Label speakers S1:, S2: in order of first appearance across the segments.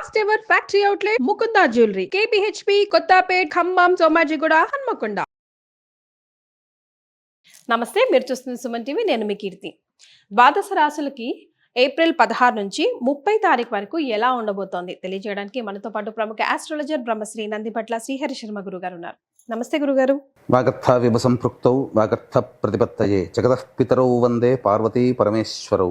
S1: First ever factory outlet Mukunda jewellery KPHB Kothapet Khammam Somajiguda Hanamkonda నమస్తే మీరు చూస్తున్న Suman TV నేను మీ కీర్తి. ద్వాదశ రాశులకి ఏప్రిల్ పదహారు నుంచి ముప్పై తారీఖు వరకు ఎలా ఉండబోతోంది? తెలియజేయడానికి మనతో పాటు ప్రముఖ ఆస్ట్రాలజర్ బ్రహ్మశ్రీ నందిపట్ల శ్రీహరి శర్మ గురుగారు ఉన్నారు. నమస్తే గురుగారు.
S2: వాగర్థ విభసంపృక్తౌ వాగర్థ ప్రతిపత్తయే. జగతః పితరౌ వందే పార్వతీ పరమేశ్వరౌ.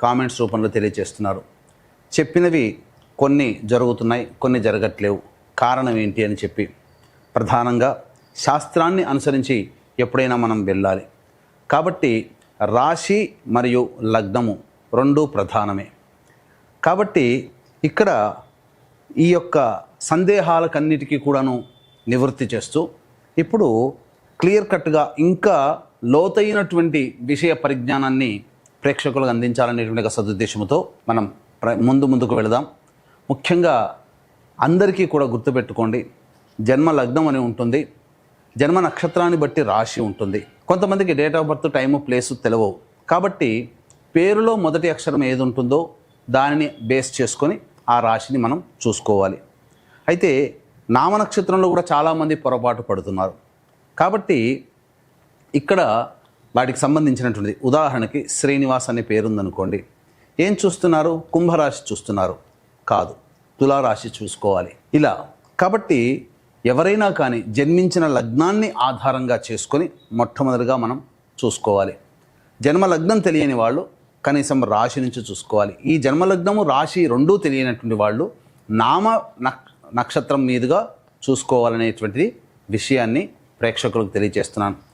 S2: కామెంట్స్ రూపంలో తెలియజేస్తున్నారు. చెప్పినవి కొన్ని జరుగుతున్నాయి కొన్ని జరగట్లేవు. కారణం ఏంటి అని చెప్పి ప్రధానంగా శాస్త్రాన్ని అనుసరించి ఎప్పుడైనా మనం వెళ్ళాలి. కాబట్టి రాశి మరియు లగ్నము రెండు ప్రధానమే. కాబట్టి ఇక్కడ ఈ యొక్క సందేహాలకన్నిటికీ కూడాను నివృత్తి చేస్తూ ఇప్పుడు క్లియర్ కట్గా ఇంకా లోతైనటువంటి విషయ పరిజ్ఞానాన్ని ప్రేక్షకులకు అందించాలనేటువంటి ఒక సదుద్దేశంతో మనం ప్ర- ముందు ముందుకు వెళదాం. ముఖ్యంగా అందరికీ కూడా గుర్తుపెట్టుకోండి జన్మ లగ్నం అని ఉంటుంది జన్మ నక్షత్రాన్ని బట్టి రాశి ఉంటుంది. కొంతమందికి date of birth time place తెలవవు. కాబట్టి పేరులో మొదటి అక్షరం ఏది ఉంటుందో దానిని బేస్ చేసుకొని ఆ రాశిని మనం చూసుకోవాలి. అయితే నామనక్షత్రంలో కూడా చాలామంది పొరపాటు పడుతున్నారు. కాబట్టి ఇక్కడ వాటికి సంబంధించినటువంటిది. ఉదాహరణకి శ్రీనివాస్ అనే పేరుందనుకోండి. ఏం చూస్తున్నారు? కుంభరాశి చూస్తున్నారు. కాదు. తులారాశి చూసుకోవాలి. ఇలా. కాబట్టి ఎవరైనా కానీ జన్మించిన లగ్నాన్ని ఆధారంగా చేసుకొని మొట్టమొదటిగా మనం చూసుకోవాలి. జన్మ లగ్నం తెలియని వాళ్ళు కనీసం రాశి నుంచి చూసుకోవాలి. ఈ జన్మలగ్నము రాశి రెండూ తెలియనటువంటి వాళ్ళు నామ నక్షత్రం మీదుగా చూసుకోవాలనేటువంటిది విషయాన్ని ప్రేక్షకులకు తెలియజేస్తున్నాను.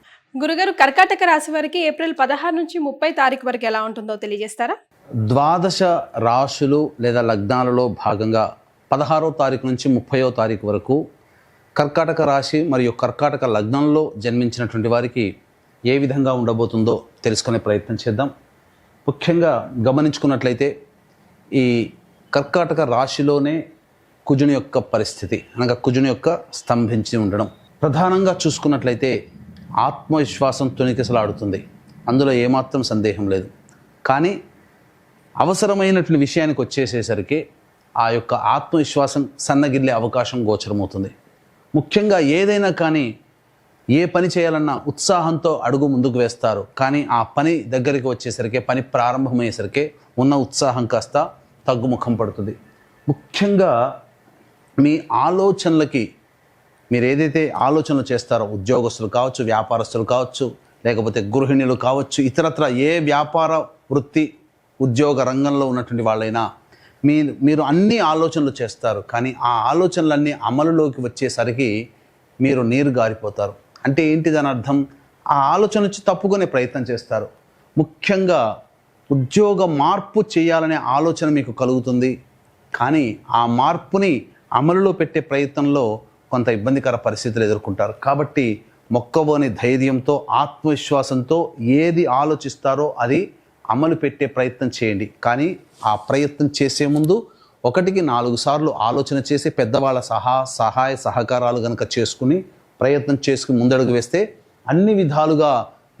S1: గురుగారు కర్కాటక రాశి వారికి ఏప్రిల్ పదహారు నుంచి ముప్పై తారీఖు వరకు ఎలా ఉంటుందో తెలియజేస్తారా?
S2: ద్వాదశ రాశులు లేదా లగ్నాలలో భాగంగా పదహారో తారీఖు నుంచి ముప్పయో తారీఖు వరకు కర్కాటక రాశి మరియు కర్కాటక లగ్నంలో జన్మించినటువంటి వారికి ఏ విధంగా ఉండబోతుందో తెలుసుకునే ప్రయత్నం చేద్దాం. ముఖ్యంగా గమనించుకున్నట్లయితే ఈ కర్కాటక రాశిలోనే కుజుని యొక్క పరిస్థితి అనగా కుజుని యొక్క స్తంభించి ఉండడం. ప్రధానంగా చూసుకున్నట్లయితే ఆత్మవిశ్వాసం తునికిసలాడుతుంది అందులో ఏమాత్రం సందేహం లేదు. కానీ అవసరమైనటువంటి విషయానికి వచ్చేసేసరికి ఆ యొక్క ఆత్మవిశ్వాసం సన్నగిల్లే అవకాశం గోచరమవుతుంది. ముఖ్యంగా ఏదైనా కానీ ఏ పని చేయాలన్నా ఉత్సాహంతో అడుగు ముందుకు వేస్తారు. కానీ ఆ పని దగ్గరికి వచ్చేసరికి పని ప్రారంభమయ్యేసరికి ఉన్న ఉత్సాహం కాస్త తగ్గుముఖం పడుతుంది. ముఖ్యంగా మీ ఆలోచనలకి మీరు ఏదైతే ఆలోచనలు చేస్తారో ఉద్యోగస్తులు కావచ్చు వ్యాపారస్తులు కావచ్చు లేకపోతే గృహిణులు కావచ్చు ఇతరత్ర ఏ వ్యాపార వృత్తి ఉద్యోగ రంగంలో ఉన్నటువంటి వాళ్ళైనా మీరు మీరు అన్ని ఆలోచనలు చేస్తారు కానీ ఆ ఆలోచనలన్నీ అమలులోకి వచ్చేసరికి మీరు నీరు గారిపోతారు. అంటే ఏంటి దాని అర్థం? ఆ ఆలోచన నుంచి తప్పుకునే ప్రయత్నం చేస్తారు. ముఖ్యంగా ఉద్యోగ మార్పు చేయాలనే ఆలోచన మీకు కలుగుతుంది. కానీ ఆ మార్పుని అమలులో పెట్టే ప్రయత్నంలో కొంత ఇబ్బందికర పరిస్థితులు ఎదుర్కొంటారు. కాబట్టి మొక్కబోని ధైర్యంతో ఆత్మవిశ్వాసంతో ఏది ఆలోచిస్తారో అది అమలు పెట్టే ప్రయత్నం చేయండి. కానీ ఆ ప్రయత్నం చేసే ముందు ఒకటికి నాలుగు సార్లు ఆలోచన చేసి పెద్దవాళ్ళ సహా సహాయ సహకారాలు కనుక చేసుకుని ప్రయత్నం చేసుకుని ముందడుగు వేస్తే అన్ని విధాలుగా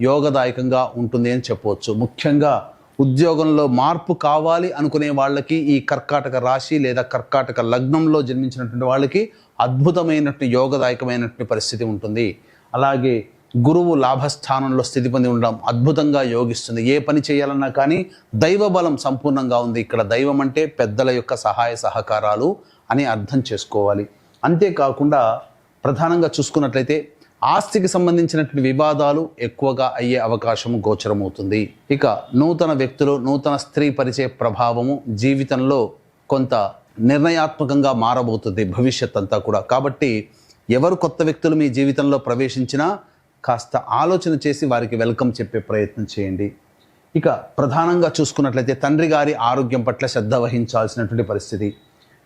S2: యోగదాయకంగా ఉంటుంది అని చెప్పవచ్చు. ముఖ్యంగా ఉద్యోగంలో మార్పు కావాలి అనుకునే వాళ్ళకి ఈ కర్కాటక రాశి లేదా కర్కాటక లగ్నంలో జన్మించినటువంటి వాళ్ళకి అద్భుతమైనటువంటి యోగదాయకమైనటువంటి పరిస్థితి ఉంటుంది. అలాగే గురువు లాభస్థానంలో స్థితి పొంది ఉండడం అద్భుతంగా యోగిస్తుంది. ఏ పని చేయాలన్నా కానీ దైవ బలం సంపూర్ణంగా ఉంది. ఇక్కడ దైవం అంటే పెద్దల యొక్క సహాయ సహకారాలు అని అర్థం చేసుకోవాలి. అంతేకాకుండా ప్రధానంగా చూసుకున్నట్లయితే ఆస్తికి సంబంధించినటువంటి వివాదాలు ఎక్కువగా అయ్యే అవకాశం గోచరమవుతుంది. ఇక నూతన వ్యక్తులు నూతన స్త్రీ పరిచే ప్రభావము జీవితంలో కొంత నిర్ణయాత్మకంగా మారబోతుంది భవిష్యత్ అంతా కూడా. కాబట్టి ఎవరు కొత్త వ్యక్తులు మీ జీవితంలో ప్రవేశించినా కాస్త ఆలోచన చేసి వారికి వెల్కమ్ చెప్పే ప్రయత్నం చేయండి. ఇక ప్రధానంగా చూసుకున్నట్లయితే తండ్రి గారి ఆరోగ్యం పట్ల శ్రద్ధ వహించాల్సినటువంటి పరిస్థితి.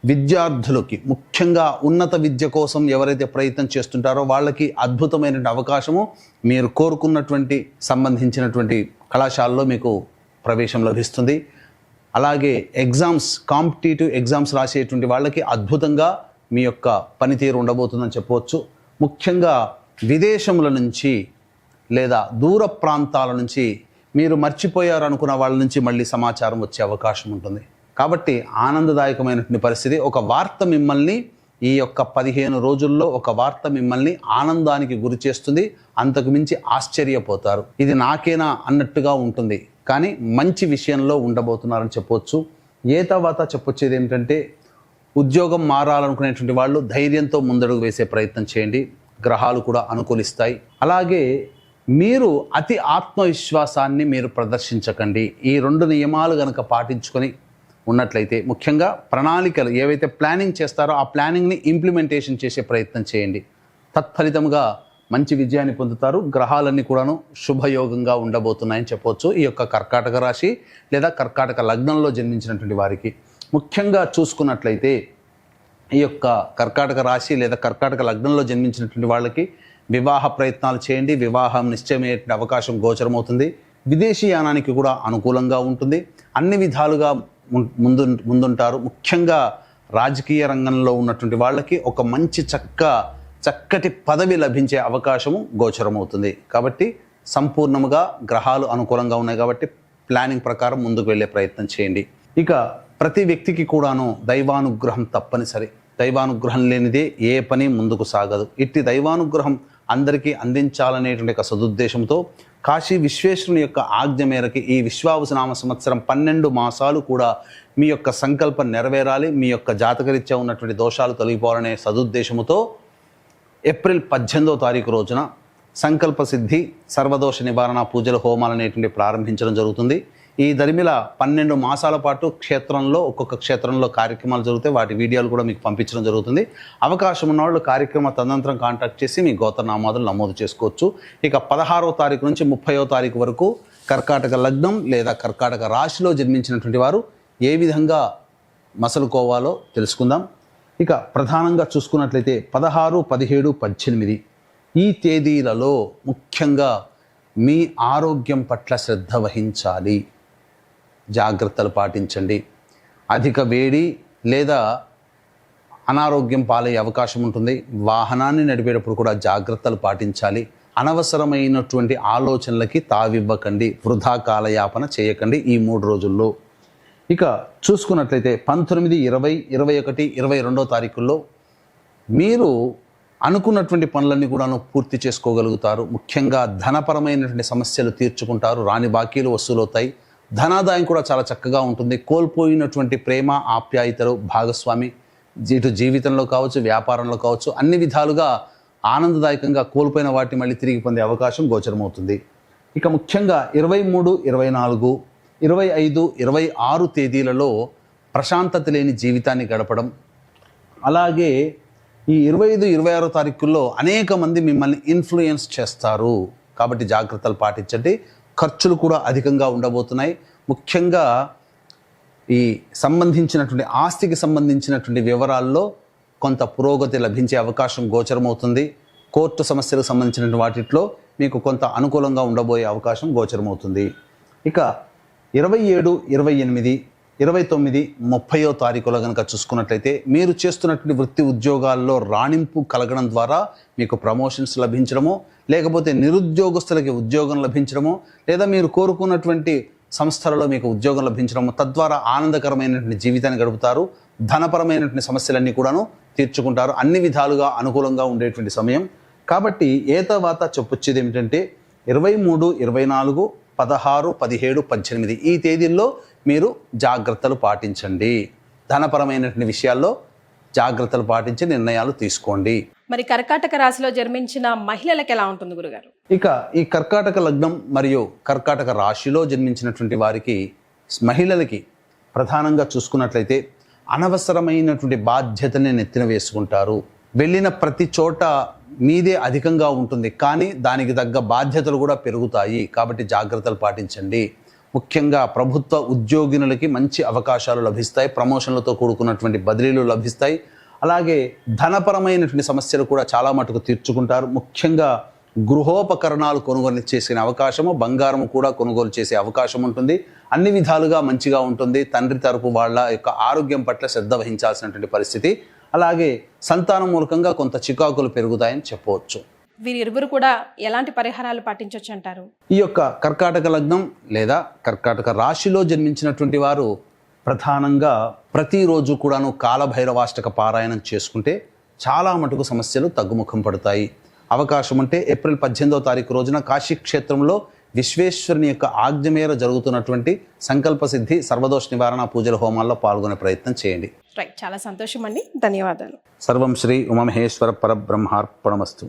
S2: విద్యార్థులకి ముఖ్యంగా ఉన్నత విద్య కోసం ఎవరైతే ప్రయత్నం చేస్తుంటారో వాళ్ళకి అద్భుతమైనటువంటి అవకాశము మీరు కోరుకున్నటువంటి సంబంధించినటువంటి కళాశాలలో మీకు ప్రవేశం లభిస్తుంది. అలాగే ఎగ్జామ్స్ కాంపిటేటివ్ ఎగ్జామ్స్ రాసేటువంటి వాళ్ళకి అద్భుతంగా మీ యొక్క పనితీరు ఉండబోతుందని చెప్పవచ్చు. ముఖ్యంగా విదేశముల నుంచి లేదా దూర ప్రాంతాల నుంచి మీరు మర్చిపోయారు అనుకున్న వాళ్ళ నుంచి మళ్ళీ సమాచారం వచ్చే అవకాశం ఉంటుంది. కాబట్టి ఆనందదాయకమైనటువంటి పరిస్థితి. ఒక వార్త మిమ్మల్ని ఈ యొక్క పదిహేను రోజుల్లో ఒక వార్త మిమ్మల్ని ఆనందానికి గురి చేస్తుంది. అంతకు మించి ఆశ్చర్యపోతారు. ఇది నాకేనా అన్నట్టుగా ఉంటుంది. కానీ మంచి విషయంలో ఉండబోతున్నారని చెప్పొచ్చు. ఏ తర్వాత చెప్పొచ్చేది ఏమిటంటే ఉద్యోగం మారాలనుకునేటువంటి వాళ్ళు ధైర్యంతో ముందడుగు వేసే ప్రయత్నం చేయండి. గ్రహాలు కూడా అనుకూలిస్తాయి. అలాగే మీరు అతి ఆత్మవిశ్వాసాన్ని మీరు ప్రదర్శించకండి. ఈ రెండు నియమాలు కనుక పాటించుకొని ఉన్నట్లయితే ముఖ్యంగా ప్రణాళికలు ఏవైతే ప్లానింగ్ చేస్తారో ఆ ప్లానింగ్ని ఇంప్లిమెంటేషన్ చేసే ప్రయత్నం చేయండి. తత్ఫలితంగా మంచి విజయాన్ని పొందుతారు. గ్రహాలన్నీ కూడాను శుభయోగంగా ఉండబోతున్నాయని చెప్పవచ్చు ఈ యొక్క కర్కాటక రాశి లేదా కర్కాటక లగ్నంలో జన్మించినటువంటి వారికి. ముఖ్యంగా చూసుకున్నట్లయితే ఈ యొక్క కర్కాటక రాశి లేదా కర్కాటక లగ్నంలో జన్మించినటువంటి వాళ్ళకి వివాహ ప్రయత్నాలు చేయండి. వివాహం నిశ్చయమయ్యే అవకాశం గోచరమవుతుంది. విదేశీ యానానికి కూడా అనుకూలంగా ఉంటుంది. అన్ని విధాలుగా ముందు ముందుంటారు. ముఖ్యంగా రాజకీయ రంగంలో ఉన్నటువంటి వాళ్ళకి ఒక మంచి చక్క చక్కటి పదవి లభించే అవకాశము గోచరమవుతుంది. కాబట్టి సంపూర్ణముగా గ్రహాలు అనుకూలంగా ఉన్నాయి కాబట్టి ప్లానింగ్ ప్రకారం ముందుకు వెళ్ళే ప్రయత్నం చేయండి. ఇక ప్రతి వ్యక్తికి కూడాను దైవానుగ్రహం తప్పనిసరి. దైవానుగ్రహం లేనిదే ఏ పని ముందుకు సాగదు. ఇట్టి దైవానుగ్రహం అందరికీ అందించాలనేటువంటి ఒక సదుద్దేశంతో కాశీ విశ్వేశ్వరుని యొక్క ఆజ్ఞ మేరకు ఈ విశ్వావసనామ సంవత్సరం పన్నెండు మాసాలు కూడా మీ యొక్క సంకల్పం నెరవేరాలి. మీ యొక్క జాతకరీత్యా ఉన్నటువంటి దోషాలు తొలగిపోవాలనే సదుద్దేశముతో ఏప్రిల్ పద్దెనిమిదో తారీఖు రోజున సంకల్ప సిద్ధి సర్వదోష నివారణ పూజల హోమాలు అనేటువంటి ప్రారంభించడం జరుగుతుంది. ఈ దరిమిల పన్నెండు మాసాల పాటు క్షేత్రంలో ఒక్కొక్క క్షేత్రంలో కార్యక్రమాలు జరుగుతాయి. వాటి వీడియోలు కూడా మీకు పంపించడం జరుగుతుంది. అవకాశం ఉన్నవాళ్ళు కార్యక్రమ తదనంతరం కాంటాక్ట్ చేసి మీ గోత్రనామాదులు నమోదు చేసుకోవచ్చు. ఇక పదహారవ తారీఖు నుంచి ముప్పయో తారీఖు వరకు కర్కాటక లగ్నం లేదా కర్కాటక రాశిలో జన్మించినటువంటి వారు ఏ విధంగా మసలుకోవాలో తెలుసుకుందాం. ఇక ప్రధానంగా చూసుకున్నట్లయితే పదహారు పదిహేడు పద్దెనిమిది ఈ తేదీలలో ముఖ్యంగా మీ ఆరోగ్యం పట్ల శ్రద్ధ వహించాలి. జాగ్రత్తలు పాటించండి. అధిక వేడి లేదా అనారోగ్యం పాలయ్యే అవకాశం ఉంటుంది. వాహనాన్ని నడిపేటప్పుడు కూడా జాగ్రత్తలు పాటించాలి. అనవసరమైనటువంటి ఆలోచనలకి తావివ్వకండి. వృధా కాలయాపన చేయకండి ఈ మూడు రోజుల్లో. ఇక చూసుకున్నట్లయితే పంతొమ్మిది ఇరవై ఇరవై ఒకటి ఇరవై రెండో తారీఖుల్లో మీరు అనుకున్నటువంటి పనులన్నీ కూడాను పూర్తి చేసుకోగలుగుతారు. ముఖ్యంగా ధనపరమైనటువంటి సమస్యలు తీర్చుకుంటారు. రాని బాకీలు వసూలవుతాయి. ధనాదాయం కూడా చాలా చక్కగా ఉంటుంది. కోల్పోయినటువంటి ప్రేమ ఆప్యాయతలు భాగస్వామి ఇటు జీవితంలో కావచ్చు వ్యాపారంలో కావచ్చు అన్ని విధాలుగా ఆనందదాయకంగా కోల్పోయిన వాటిని మళ్ళీ తిరిగి పొందే అవకాశం గోచరమవుతుంది. ఇక ముఖ్యంగా ఇరవై మూడు ఇరవై నాలుగు ఇరవై ఐదు ఇరవై ఆరు తేదీలలో ప్రశాంతత లేని జీవితాన్ని గడపడం. అలాగే ఈ ఇరవై ఐదు ఇరవై ఆరో తారీఖుల్లో అనేక మంది మిమ్మల్ని ఇన్ఫ్లుయెన్స్ చేస్తారు. కాబట్టి జాగ్రత్తలు పాటించండి. ఖర్చులు కూడా అధికంగా ఉండబోతున్నాయి. ముఖ్యంగా ఈ సంబంధించినటువంటి ఆస్తికి సంబంధించినటువంటి వివరాల్లో కొంత పురోగతి లభించే అవకాశం గోచరమవుతుంది. కోర్టు సమస్యలకు సంబంధించినటువంటి వాటిలో మీకు కొంత అనుకూలంగా ఉండబోయే అవకాశం గోచరమవుతుంది. ఇక ఇరవై ఏడు ఇరవై ఎనిమిది ఇరవై తొమ్మిది ముప్పయో తారీఖులో కనుక చూసుకున్నట్లయితే మీరు చేస్తున్నటువంటి వృత్తి ఉద్యోగాల్లో రాణింపు కలగడం ద్వారా మీకు ప్రమోషన్స్ లభించడము లేకపోతే నిరుద్యోగస్తులకి ఉద్యోగం లభించడము లేదా మీరు కోరుకున్నటువంటి సంస్థలలో మీకు ఉద్యోగం లభించడము తద్వారా ఆనందకరమైనటువంటి జీవితాన్ని గడుపుతారు ధనపరమైనటువంటి సమస్యలన్నీ కూడాను తీర్చుకుంటారు. అన్ని విధాలుగా అనుకూలంగా ఉండేటువంటి సమయం. కాబట్టి ఏతవాత చెప్పొచ్చేది ఏమిటంటే ఇరవై మూడు ఇరవై నాలుగు పదహారు పదిహేడు పద్దెనిమిది ఈ తేదీల్లో మీరు జాగ్రత్తలు పాటించండి. ధనపరమైనటువంటి విషయాల్లో జాగ్రత్తలు పాటించి నిర్ణయాలు తీసుకోండి.
S1: మరి కర్కాటక రాశిలో జన్మించిన మహిళలకు ఎలా ఉంటుంది గురుగారు?
S2: ఇక ఈ కర్కాటక లగ్నం మరియు కర్కాటక రాశిలో జన్మించినటువంటి వారికి మహిళలకి ప్రధానంగా చూసుకున్నట్లయితే అనవసరమైనటువంటి బాధ్యతని నెత్తిన వేసుకుంటారు. వెళ్ళిన ప్రతి చోట మీదే అధికంగా ఉంటుంది. కానీ దానికి తగ్గ బాధ్యతలు కూడా పెరుగుతాయి. కాబట్టి జాగ్రత్తలు పాటించండి. ముఖ్యంగా ప్రభుత్వ ఉద్యోగినులకి మంచి అవకాశాలు లభిస్తాయి. ప్రమోషన్లతో కూడుకున్నటువంటి బదిలీలు లభిస్తాయి. అలాగే ధనపరమైనటువంటి సమస్యలు కూడా చాలా మటుకు తీర్చుకుంటారు. ముఖ్యంగా గృహోపకరణాలు కొనుగోలు చేసిన అవకాశము బంగారం కూడా కొనుగోలు చేసే అవకాశం ఉంటుంది. అన్ని విధాలుగా మంచిగా ఉంటుంది. తండ్రి తరపు వాళ్ళ యొక్క ఆరోగ్యం పట్ల శ్రద్ధ వహించాల్సినటువంటి పరిస్థితి. అలాగే సంతానం మూలకంగా కొంత చికాకులు పెరుగుతాయని చెప్పవచ్చు.
S1: వీరిరువురు కూడా ఎలాంటి పరిహారాలు పాటించవచ్చు అంటారు?
S2: ఈ యొక్క కర్కాటక లగ్నం లేదా కర్కాటక రాశిలో జన్మించినటువంటి వారు ప్రధానంగా ప్రతిరోజు కూడాను కాలభైరవాష్టక పారాయణం చేసుకుంటే చాలా మటుకు సమస్యలు తగ్గుముఖం పడతాయి. అవకాశం ఉంటే ఏప్రిల్ పద్దెనిమిదవ తారీఖు రోజున కాశీ క్షేత్రంలో విశ్వేశ్వరుని యొక్క ఆజ్ఞ మేర జరుగుతున్నటువంటి సంకల్ప సిద్ధి సర్వదోష నివారణ పూజల హోమాల్లో పాల్గొనే ప్రయత్నం చేయండి.
S1: రైట్ చాలా సంతోషం అండి ధన్యవాదాలు.
S2: సర్వం శ్రీ ఉమమహేశ్వర పరబ్రహ్మార్పణమస్తు.